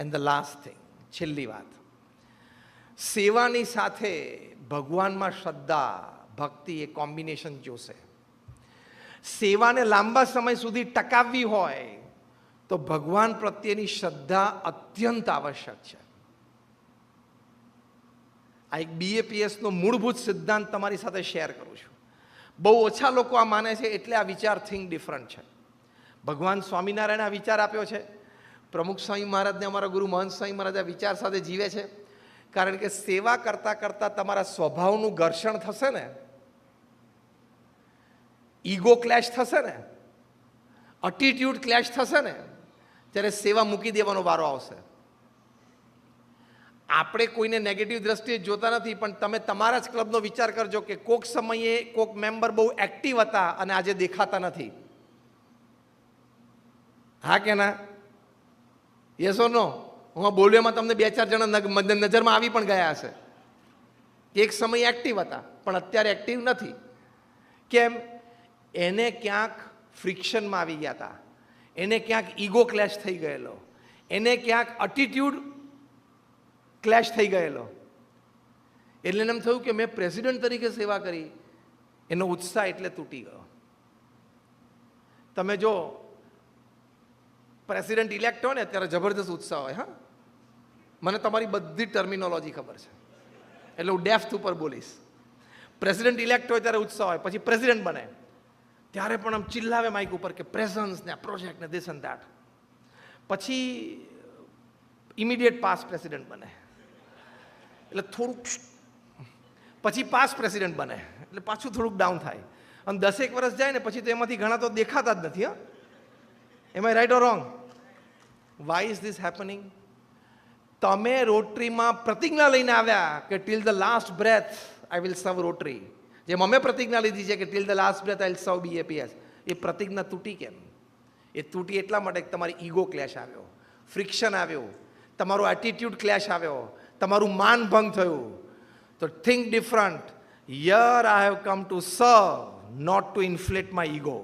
And the last thing છેલ્લી વાત. સેવાની સાથે ભગવાનમાં શ્રદ્ધા, ભક્તિ એ કોમ્બિનેશન જોશે. સેવાને લાંબા સમય સુધી ટકાવવી હોય, તો ભગવાન પ્રત્યેની શ્રદ્ધા અત્યંત આવશ્યક છે. આ એક બીએપીએસનો મૂળભૂત સિદ્ધાંત તમારી સાથે શેર કરું છું. બહુ ઓછા લોકો આ માને છે, એટલે આ વિચાર થિંક ડિફરન્ટ છે. ભગવાન સ્વામિનારાયણ આ વિચાર આપ્યો છે. પ્રમુખ સ્વામી મહારાજને અમારા ગુરુ મહંત સ્વામી મહારાજ આ વિચાર સાથે જીવે છે. કારણ કે સેવા કરતાં કરતાં તમારા સ્વભાવનું ઘર્ષણ થશે ને, ઈગો ક્લેશ થશે ને અટીટ્યુડ ક્લેશ થશે ને, ત્યારે સેવા મૂકી દેવાનો વારો આવશે. આપણે કોઈને નેગેટિવ દ્રષ્ટિએ જોતા નથી, પણ તમે તમારા જ ક્લબનો વિચાર કરજો કે કોક સમયે કોક મેમ્બર બહુ એક્ટિવ હતા અને આજે દેખાતા નથી. હા કે ના? યસો નો હું આ બોલ્યો તમને બે ચાર જણા નજરમાં આવી પણ ગયા હશે. એક સમય એક્ટિવ હતા, પણ અત્યારે એક્ટિવ નથી. કેમ? એને ક્યાંક ફ્રિક્શનમાં આવી ગયા હતા. એને ક્યાંક ઈગો ક્લેશ થઈ ગયેલો. એને ક્યાંક અટીટ્યુડ ક્લેશ થઈ ગયેલો. એટલે એમ થયું કે મેં પ્રેસિડન્ટ તરીકે સેવા કરી. એનો ઉત્સાહ એટલે તૂટી ગયો. તમે જો પ્રેસિડન્ટ ઇલેક્ટ હોય ને, ત્યારે જબરદસ્ત ઉત્સાહ હોય, હા. મને તમારી બધી ટર્મિનોલોજી ખબર છે. એટલે હું ડેફ્થ ઉપર બોલીશ. પ્રેસિડન્ટ ઇલેક્ટ હોય ત્યારે ઉત્સાહ હોય, પછી પ્રેસિડેન્ટ બને. ત્યારે પણ આમ ચિલ્લાવે માઇક ઉપર કે પ્રેઝન્સ ને પ્રોજેક્ટ ને ધીસ એન્ડ દેટ પછી ઇમિડિયેટ પાસ પ્રેસિડન્ટ બને. એટલે થોડુંક પછી પાસ પ્રેસિડન્ટ બને. એટલે પાછું થોડુંક ડાઉન થાય. અને દસેક વર્ષ જાય ને, પછી તો એમાંથી ઘણા તો દેખાતા જ નથી, હા. એમ right or wrong why is this happening તમે રોટરીમાં પ્રતિજ્ઞા લઈને આવ્યા કે till the last breath I will serve Rotary. જેમ અમે પ્રતિજ્ઞા લીધી છે કે till the last breath I will serve BAPS એ પ્રતિજ્ઞા તૂટી કેમ? એ તૂટી એટલા માટે તમારી ઈગો ક્લેશ આવ્યો, ફ્રિક્શન આવ્યો, તમારો એટીટ્યુડ ક્લેશ આવ્યો, તમારું માન ભંગ થયું. તો think different year I have come to serve not to inflate my ego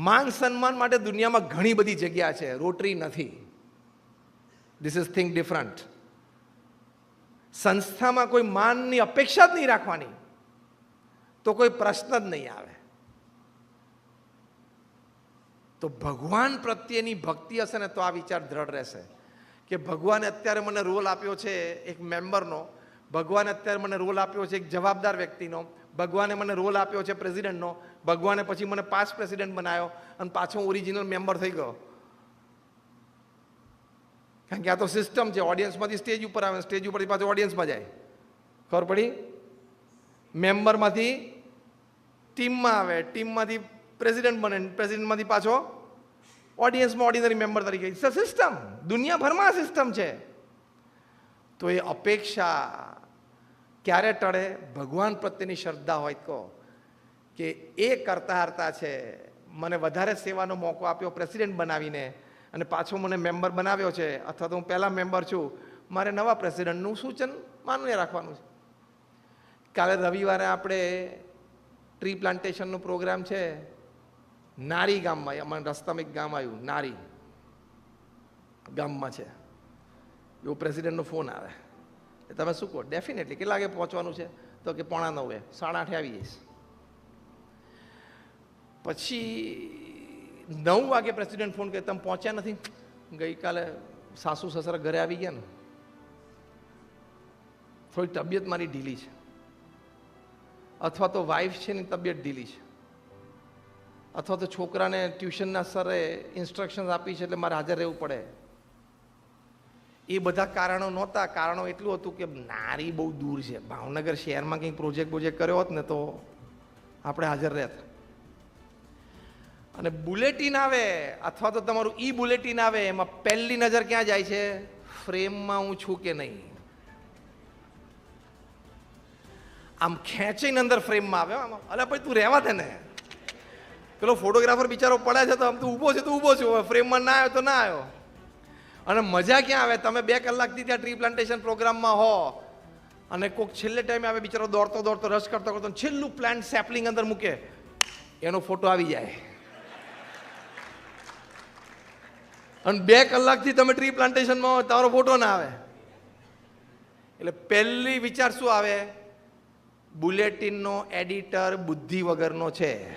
માન સન્માન માટે દુનિયામાં ઘણી બધી જગ્યા છે. રોટરી નથી. ધીસ ઇઝ થિંક ડિફરન્ટ સંસ્થામાં કોઈ માનની અપેક્ષા જ નહીં રાખવાની. તો કોઈ પ્રશ્ન જ નહીં આવે. તો ભગવાન પ્રત્યેની ભક્તિ હશે ને તો આ વિચાર દ્રઢ રહેશે. કે ભગવાને અત્યારે મને રોલ આપ્યો છે એક મેમ્બરનો. ભગવાને અત્યારે મને રોલ આપ્યો છે એક જવાબદાર વ્યક્તિનો. ભગવાને મને રોલ આપ્યો છે પ્રેસિડેન્ટનો. ભગવાને પછી મને પાસ પ્રેસિડેન્ટ બનાવ્યો અને પાછો ઓરિજિનલ મેમ્બર થઈ ગયો. કારણ કે આ તો સિસ્ટમ છે ઓડિયન્સમાંથી સ્ટેજ ઉપર આવે સ્ટેજ ઉપરથી પાછો ઓડિયન્સમાં જાય. ખબર પડી? મેમ્બરમાંથી ટીમમાં આવે ટીમમાંથી પ્રેસિડેન્ટ બને પ્રેસિડન્ટમાંથી પાછો ઓડિયન્સમાં ઓર્ડિનરી મેમ્બર તરીકે ઇટ્સ અ સિસ્ટમ દુનિયાભરમાં આ સિસ્ટમ છે. તો એ અપેક્ષા ક્યારે ટળે? ભગવાન પ્રત્યેની શ્રદ્ધા હોય તો. કે એ કરતા હરતા છે. મને વધારે સેવાનો મોકો આપ્યો પ્રેસિડેન્ટ બનાવીને અને પાછો મને મેમ્બર બનાવ્યો છે. અથવા તો હું પહેલાં મેમ્બર છું. મારે નવા પ્રેસિડેન્ટનું સૂચન માન્ય રાખવાનું છે. કાલે રવિવારે આપણે ટ્રી પ્લાન્ટેશનનો પ્રોગ્રામ છે. નારી ગામમાં, અમારા રસ્તામાં એક ગામ આવ્યું, નારી ગામમાં છે. એવો પ્રેસિડેન્ટનો ફોન આવે. તમે શું કહો? ડેફિનેટલી કેટલા વાગે પહોંચવાનું છે? તો કે પોણા નવે, સાડા આઠે આવી જઈશ. પછી નવ વાગે પ્રેસિડેન્ટ ફોન કરે તમે પહોંચ્યા નથી? ગઈકાલે સાસુ સસરા ઘરે આવી ગયા ને. થોડી તબિયત મારી ઢીલી છે. અથવા તો વાઈફ છે ને, તબિયત ઢીલી છે. અથવા તો છોકરાને ટ્યુશનના સરે ઇન્સ્ટ્રક્શન્સ આપી છે એટલે મારે હાજર રહેવું પડે. એ બધા કારણો નહોતા. કારણો એટલું હતું કે નારી બહુ દૂર છે. ભાવનગર શહેરમાં કંઈક પ્રોજેક્ટ પ્રોજેક્ટ કર્યો હોત ને તો આપણે હાજર રહેત. અને બુલેટિન આવે, અથવા તો તમારું ઈ બુલેટિન આવે, એમાં પહેલી નજર ક્યાં જાય છે? ફ્રેમમાં હું છું કે નહીં? આમ ખેંચીને અંદર ફ્રેમમાં આવે, આમાં, અલે ભાઈ, તું રહેવા દે ને. પેલો ફોટોગ્રાફર બિચારો પડે છે તો આમ તો ઊભો છે, તો ઊભો છું. ફ્રેમમાં ના આવ્યો તો ના આવ્યો. અને મજા ક્યાં આવે? તમે બે કલાકથી ત્યાં ટ્રી પ્લાન્ટેશન પ્રોગ્રામમાં હો. અને કોઈક છેલ્લે ટાઈમે આવે બિચારો દોડતો દોડતો રસ કરતો કરતો છેલ્લું પ્લાન્ટ સેપલિંગ અંદર મૂકે. એનો ફોટો આવી જાય. અને બે કલાકથી તમે ટ્રી પ્લાન્ટેશનમાં હો તમારો ફોટો ના આવે. એટલે પહેલી વિચાર શું આવે? બુલેટિનનો એડિટર બુદ્ધિ વગરનો છે.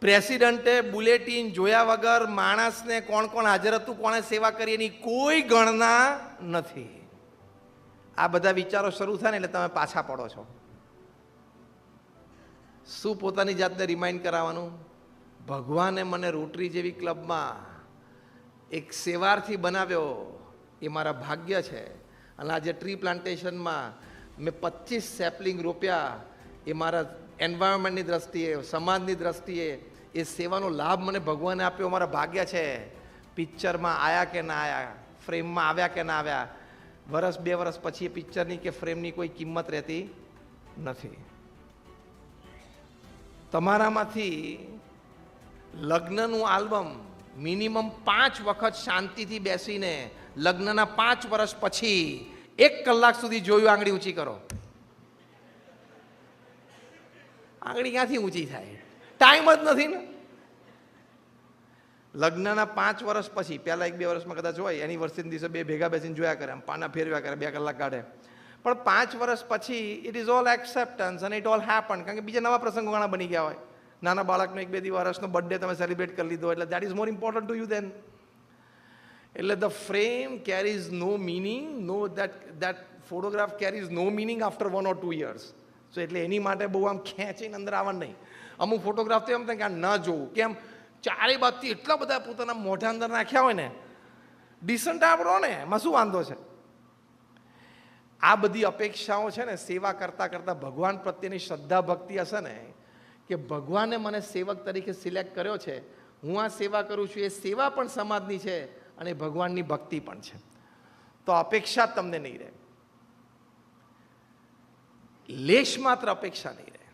પ્રેસિડન્ટે બુલેટિન જોયા વગર માણસને કોણ કોણ હાજર હતું, કોણે સેવા કરી એની કોઈ ગણના નથી. આ બધા વિચારો શરૂ થાય ને એટલે તમે પાછા પડો છો. શું પોતાની જાતને રિમાઇન્ડ કરાવવાનું? ભગવાને મને રોટરી જેવી ક્લબમાં એક સેવારથી બનાવ્યો, એ મારા ભાગ્ય છે. અને આજે ટ્રી પ્લાન્ટેશનમાં મેં પચીસ સેપલિંગ રોપ્યા. એ મારા એન્વાયરમેન્ટની દ્રષ્ટિએ, સમાજની દ્રષ્ટિએ, એ સેવાનો લાભ મને ભગવાને આપ્યો મારા ભાગ્ય છે. પિક્ચરમાં આવ્યા કે ના આવ્યા ફ્રેમમાં આવ્યા કે ના આવ્યા, વરસ બે વરસ પછી એ પિક્ચરની કે ફ્રેમની કોઈ કિંમત રહેતી નથી. તમારામાંથી લગ્નનું આલ્બમ મિનિમમ પાંચ વખત શાંતિથી બેસીને લગ્નના પાંચ વર્ષ પછી એક કલાક સુધી જોયું આંગળી ઊંચી કરો. આંગળી ક્યાંથી ઊંચી થાય? ટાઈમ જ નથી ને? લગ્નના પાંચ વર્ષ પછી, પહેલા એક બે વર્ષમાં કદાચ હોય, એની એનિવર્સરી દિવસે બે ભેગા બેસીને જોયા કરે, આમ પાના ફેરવ્યા કરે, બે કલાક કાઢે. પણ પાંચ વર્ષ પછી ઇટ ઇઝ ઓલ એક્સેપ્ટન્સ અને ઇટ ઓલ હેપન કારણ કે બીજા નવા પ્રસંગો ઘણા બની ગયા હોય. નાના બાળકનો એક બે દી વર્ષનો બર્થડે તમે સેલિબ્રેટ કરી લીધો, એટલે that is more important to you then એટલે the frame carries no meaning no that that photograph carries no meaning after one or two years so એટલે એની માટે બહુ આમ ખેંચીને અંદર આવવા નહીં. અમુક ફોટોગ્રાફ તો એમ થાય કે આ ન જોવું. કેમ ચારે બાજુથી એટલા બધા પોતાના મોઢા અંદર નાખ્યા હોય ને ડિસન્ટ આપણો ને, એમાં શું વાંધો છે? આ બધી અપેક્ષાઓ છે ને સેવા કરતાં કરતાં ભગવાન પ્રત્યેની શ્રદ્ધા ભક્તિ હશે ને કે ભગવાને મને સેવક તરીકે સિલેક્ટ કર્યો છે. હું આ સેવા કરું છું, એ સેવા પણ સમાજની છે અને ભગવાનની ભક્તિ પણ છે. તો અપેક્ષા તમને નહીં રહે. લેશ માત્ર અપેક્ષા નહીં રહે.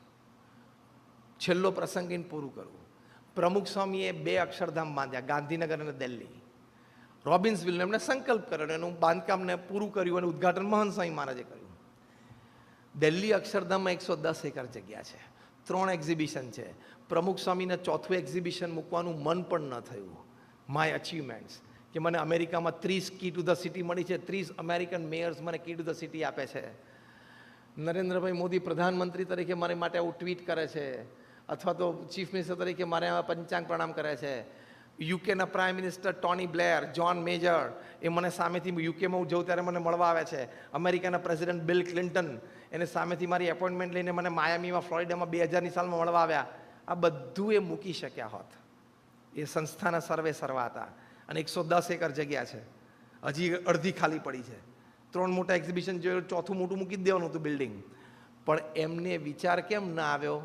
છેલ્લો પ્રસંગીને પૂરું કરવું પ્રમુખ સ્વામીએ બે અક્ષરધામ બાંધ્યા, ગાંધીનગર અને દિલ્હી. રોબિન્સ રોબિન્સવિલને એમને સંકલ્પ કર્યો એનું બાંધકામને પૂરું કર્યું અને ઉદ્ઘાટન મહન સ્વામી મહારાજે કર્યું. દિલ્હી અક્ષરધામમાં એકસો દસ એકર જગ્યા છે. ત્રણ એક્ઝિબિશન છે. પ્રમુખ સ્વામીને ચોથું એક્ઝિબિશન મૂકવાનું મન પણ ન થયું. માય અચીવમેન્ટ્સ કે મને અમેરિકામાં ત્રીસ કી ટુ ધ સિટી મળી છે. ત્રીસ અમેરિકન મેયર્સ મને કી ટુ ધ સિટી આપે છે. નરેન્દ્રભાઈ મોદી પ્રધાનમંત્રી તરીકે મારી માટે આવું ટ્વીટ કરે છે. અથવા તો ચીફ મિનિસ્ટર તરીકે મારે પંચાંગ પ્રણામ કરે છે. યુકેના prime minister Tony Blair John Major એ મને સામેથી યુકેમાં હું જઉં ત્યારે મને મળવા આવે છે. અમેરિકાના પ્રેસિડેન્ટ બિલ ક્લિન્ટન એને સામેથી મારી એપોઇન્ટમેન્ટ લઈને મને માયામીમાં ફ્લોરિડામાં બે હજારની સાલમાં મળવા આવ્યા. આ બધું એ મૂકી શક્યા હોત. એ સંસ્થાના સર્વે સર્વા હતા. અને એકસો દસ એકર જગ્યા છે. હજી અડધી ખાલી પડી છે. ત્રણ મોટા એક્ઝિબિશન જોયું, ચોથું મોટું મૂકી દેવાનું હતું બિલ્ડિંગ પણ એમને વિચાર કેમ ના આવ્યો?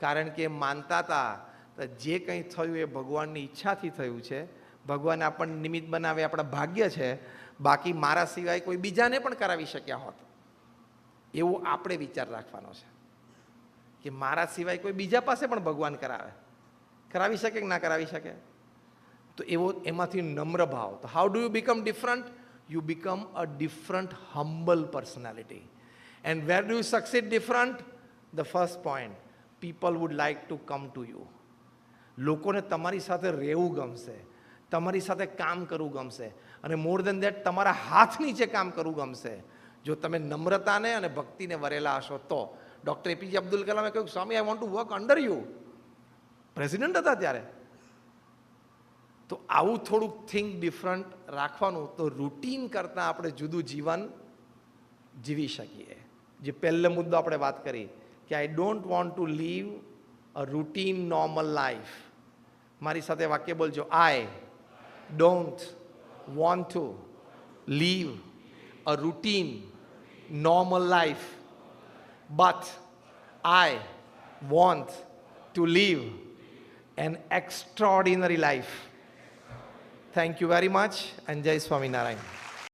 કારણ કે માનતા હતા તો જે કંઈ થયું એ ભગવાનની ઈચ્છાથી થયું છે. ભગવાન આપણને નિમિત્ત બનાવે, આપણા ભાગ્ય છે. બાકી મારા સિવાય કોઈ બીજાને પણ કરાવી શક્યા હોત. એવો આપણે વિચાર રાખવાનો છે. કે મારા સિવાય કોઈ બીજા પાસે પણ ભગવાન કરાવે. કરાવી શકે કે ના કરાવી શકે? તો એવો એમાંથી નમ્ર ભાવ. તો how do you become different you become a different humble personality and where do you succeed different the first point people would like to come to you લોકોને તમારી સાથે રહેવું ગમશે, તમારી સાથે કામ કરવું ગમશે અને મોર દેન દેટ તમારા હાથ નીચે કામ કરવું ગમશે. જો તમે નમ્રતાને અને ભક્તિને વરેલા હશો તો. ડૉક્ટર એપીજે અબ્દુલ કલામે કહ્યું, Swami I want to work under you president હતા ત્યારે. તો આવું થોડુંક થિંક ડિફરન્ટ રાખવાનું, તો રૂટીન કરતાં આપણે જુદું જીવન જીવી શકીએ. જે પહેલો મુદ્દો આપણે વાત કરી, કે I don't want to live a routine normal life મારી સાથે વાક્ય બોલજો I don't want to live a routine normal life, but I want to live an extraordinary life. Thank you very much and Jai Swaminarayan.